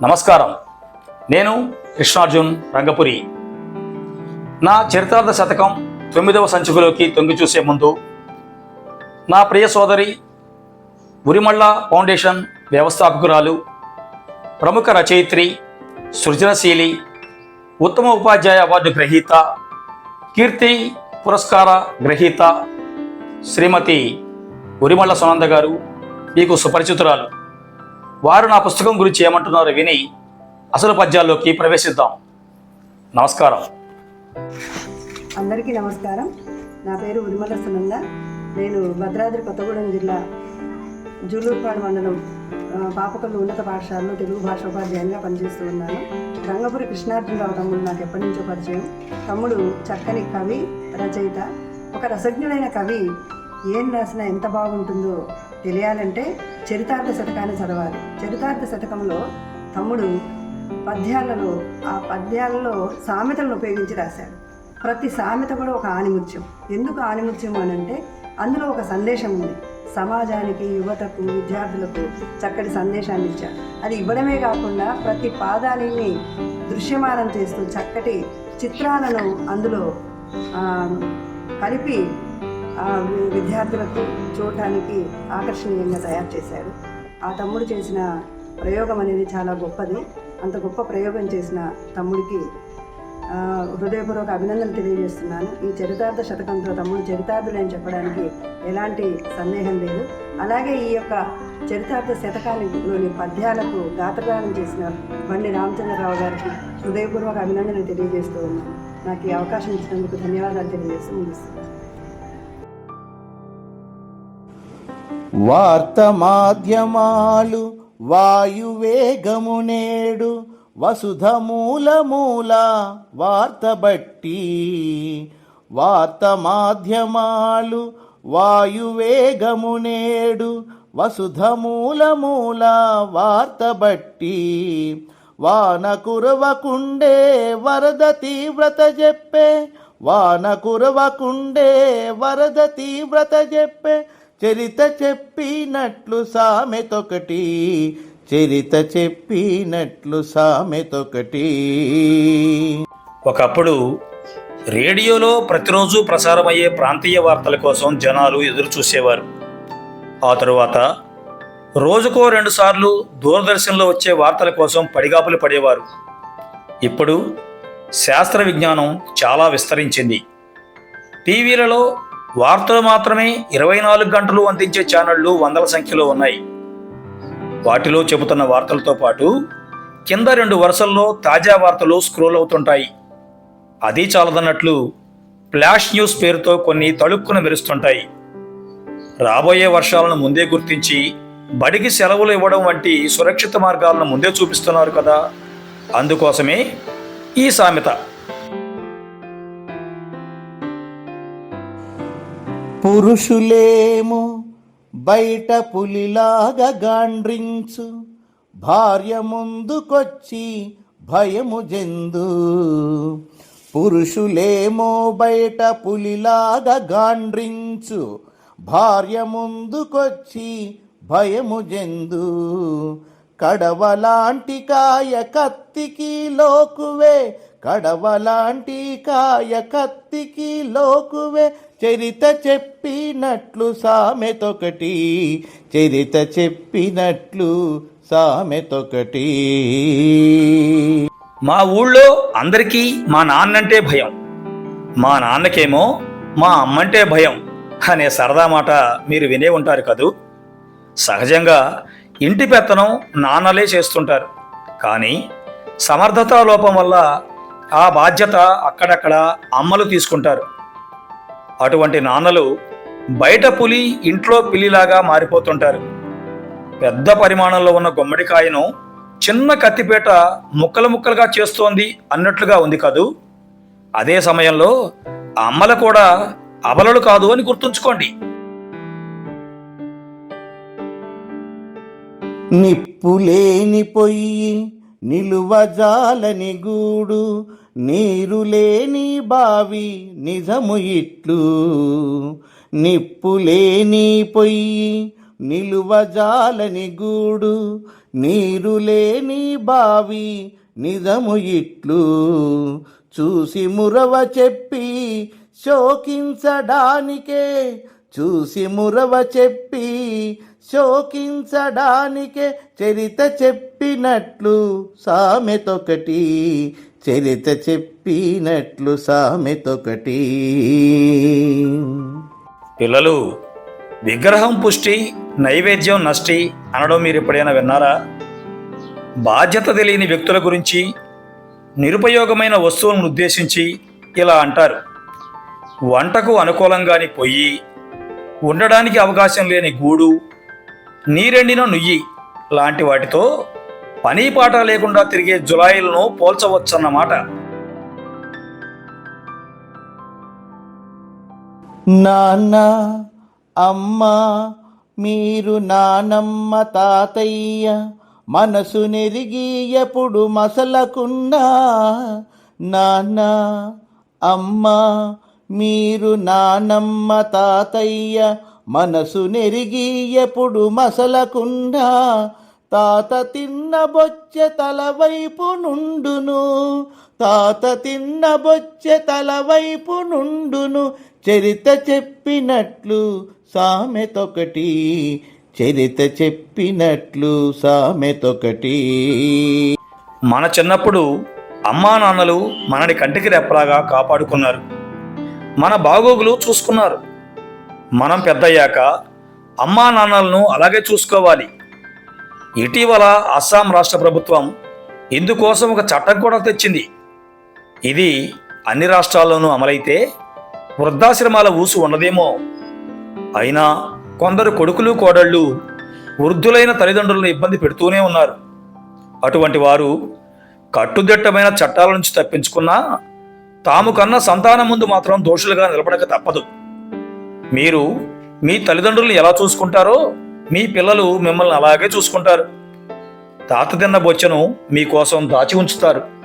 నమస్కారం. నేను కృష్ణార్జున్ రంగపురి. నా చరితార్థ శతకం తొమ్మిదవ సంచికలోకి తొంగి చూసే ముందు నా ప్రియ సోదరి ఉరిమళ్ళ ఫౌండేషన్ వ్యవస్థాపకురాలు ప్రముఖ రచయిత్రి సృజనశీలి ఉత్తమ ఉపాధ్యాయ అవార్డు గ్రహీత కీర్తి పురస్కార గ్రహీత శ్రీమతి ఉరిమళ్ళ సునంద గారు మీకు సుపరిచితురాలు. వారు నా పుస్తకం గురించి ఏమంటున్నారో విని అసలు పద్యాల్లోకి ప్రవేశిద్దాం. నమస్కారం. అందరికీ నమస్కారం. నా పేరు ఉరిమల సునంద. నేను భద్రాద్రి కొత్తగూడెం జిల్లా జూలూరుపాడు మండలం పాపకొల్లు ఉన్నత పాఠశాలలో తెలుగు భాష ఉపాధ్యాయంగా పనిచేస్తూ ఉన్నాను. రంగపురి కృష్ణార్జునరావు తమ్ముడు నాకు ఎప్పటి నుంచో పరిచయం. తమ్ముడు చక్కని కవి రచయిత. ఒక రసజ్ఞుడైన కవి ఏం రాసినా ఎంత బాగుంటుందో తెలియాలంటే చరితార్థ శతకాన్ని చదవాలి. చరితార్థ శతకంలో తమ్ముడు పద్యాలలో ఆ పద్యాలలో సామెతలను ఉపయోగించి రాశాడు. ప్రతి సామెత కూడా ఒక ఆనిముత్యం. ఎందుకు ఆనిముత్యం అని అంటే అందులో ఒక సందేశం ఉంది. సమాజానికి యువతకు విద్యార్థులకు చక్కటి సందేశాన్ని ఇచ్చారు అది ఇవ్వడమే కాకుండా ప్రతి పాదాన్ని దృశ్యమానం చేస్తూ చక్కటి చిత్రాలను అందులో కలిపి విద్యార్థులకు చూడటానికి ఆకర్షణీయంగా తయారు చేశాడు ఆ తమ్ముడు చేసిన ప్రయోగం అనేది చాలా గొప్పది. అంత గొప్ప ప్రయోగం చేసిన తమ్ముడికి హృదయపూర్వక అభినందనలు తెలియజేస్తున్నాను. ఈ చరితార్థ శతకంతో తమ్ముడు చరితార్థులని చెప్పడానికి ఎలాంటి సందేహం లేదు. అలాగే ఈ యొక్క చరితార్థ శతకానిలోని పద్యాలకు గాత్రదానం చేసిన బండి రామచంద్రరావు గారికి హృదయపూర్వక అభినందనలు తెలియజేస్తూ ఉన్నాను. నాకు ఈ అవకాశం ఇచ్చినందుకు ధన్యవాదాలు తెలియజేస్తూ ముగిస్తున్నాను. వార్త మాధ్యమాలు వాయువేగము నేడు వసుధ మూల మూల వార్త బట్టి వార్త మాధ్యమాలు వాయువేగము నేడు వసుధ మూల మూల వార్త బట్టి వాన కురవకుండే వరద తీవ్రత చెప్పే వాన కురవకుండే వరద తీవ్రత చెప్పే చరిత చెప్పినట్లు సామెతొకటి. చరిత చెప్పినట్లు సామెతొకటి. ఒకప్పుడు రేడియోలో ప్రతిరోజు ప్రసారమయ్యే ప్రాంతీయ వార్తల కోసం జనాలు ఎదురు చూసేవారు ఆ తరువాత రోజుకో రెండుసార్లు దూరదర్శన్లో వచ్చే వార్తల కోసం పడిగాపులు పడేవారు. ఇప్పుడు శాస్త్ర విజ్ఞానం చాలా విస్తరించింది. టీవీలలో వార్తలు మాత్రమే ఇరవై నాలుగు గంటలు అందించే ఛానళ్ళు వందల సంఖ్యలో ఉన్నాయి. వాటిలో చెబుతున్న వార్తలతో పాటు కింద రెండు వరుసల్లో తాజా వార్తలు స్క్రోల్ అవుతుంటాయి. అది చాలదన్నట్లు ఫ్లాష్ న్యూస్ పేరుతో కొన్ని తళుక్కున మెరుస్తుంటాయి. రాబోయే వర్షాలను ముందే గుర్తించి బడికి సెలవులు ఇవ్వడం వంటి సురక్షిత మార్గాలను ముందే చూపిస్తున్నారు కదా. అందుకోసమే ఈ సామెత. పురుషులేమో బయట పులిలాగా గాండ్రించు. భార్య ముందుకొచ్చి భయము జందు. పురుషులేమో బయట పులిలాగా గాండ్రించు. భార్య ముందుకొచ్చి భయము జందు. కడవలాంటి కాయ కత్తికి లోకువే కడవలాంటి కాయ కత్తికి లోకువే. చరిత చెప్పినట్లు సామెతొకటి చరిత చెప్పినట్లు సామెతొకటి. మా ఊళ్ళో అందరికీ మా నాన్నంటే భయం మా నాన్నకేమో మా అమ్మంటే భయం అనే సరదా మాట మీరు వినే ఉంటారు కదూ? సహజంగా ఇంటి పెత్తనం నాన్నలే చేస్తుంటారు. కానీ సమర్థతా లోపం వల్ల ఆ బాధ్యత అక్కడక్కడ అమ్మలు తీసుకుంటారు. అటువంటి నాన్నలు బయట పులి ఇంట్లో పిల్లిలాగా మారిపోతుంటారు. పెద్ద పరిమాణంలో ఉన్న గుమ్మడికాయను చిన్న కత్తిపేట ముక్కలు ముక్కలుగా చేస్తోంది అన్నట్లుగా ఉంది కదూ? అదే సమయంలో అమ్మలు కూడా అబలలు కాదు అని గుర్తుంచుకోండి. నిప్పులేని పొయ్యి నిలువజాలని గూడు నీరు లేని బావి నిజము ఇట్లు నిప్పులేని పొయ్యి నిలువజాలని గూడు నీరు లేని బావి నిజము ఇట్లు. చూసి మురవ చెప్పి శోకించడానికే చూసి మురవ చెప్పి శోకించడానికే చరిత చెప్పినట్లు సామెతొకటి. చరిత చెప్పినట్లు సామెతొకటి. పిల్లలు విగ్రహం పుష్టి నైవేద్యం నష్టి అనడం మీరు ఎప్పుడైనా విన్నారా? బాధ్యత తెలియని వ్యక్తుల గురించి నిరుపయోగమైన వస్తువులను ఉద్దేశించి ఇలా అంటారు. వంటకు అనుకూలంగాని పొయ్యి ఉండడానికి అవకాశం లేని గూడు నీరెండిన నుయ్యి లాంటి వాటితో పని పాట లేకుండా తిరిగే జులాయిలను పోల్చవచ్చన్నమాట. నాన్న అమ్మ మీరు నానమ్మ తాతయ్య మనసు నెరిగి ఎప్పుడు మసలకున్నా నాన్న అమ్మ మీరు నానమ్మ తాతయ్య మనసు నెరిగి ఎప్పుడు మసలకుండా తాత తిన్న బొచ్చె తల వైపు నుండును. తాత తిన్న బొచ్చె తల వైపు నుండును. చరిత చెప్పినట్లు సామెతొకటి. చరిత చెప్పినట్లు సామెతొకటి. మన చిన్నప్పుడు అమ్మా నాన్నలు మనని కంటికి రెప్పలాగా కాపాడుకున్నారు. మన బాగోగులు చూసుకున్నారు. మనం పెద్దయ్యాక అమ్మా నాన్నలను అలాగే చూసుకోవాలి. ఇటీవల అస్సాం రాష్ట్ర ప్రభుత్వం ఇందుకోసం ఒక చట్టం కూడా తెచ్చింది. ఇది అన్ని రాష్ట్రాల్లోనూ అమలైతే వృద్ధాశ్రమాల ఊసు ఉండదేమో. అయినా కొందరు కొడుకులు కోడళ్ళు వృద్ధులైన తల్లిదండ్రులను ఇబ్బంది పెడుతూనే ఉన్నారు. అటువంటి వారు కట్టుదిట్టమైన చట్టాల నుంచి తప్పించుకున్నా తాము కన్న సంతానం ముందు మాత్రం దోషులుగా నిలబడక తప్పదు. మీరు మీ తల్లిదండ్రులను ఎలా చూసుకుంటారో మీ పిల్లలు మిమ్మల్ని అలాగే చూసుకుంటారు. తాత తిన్న బొచ్చను మీకోసం దాచి ఉంచుతారు.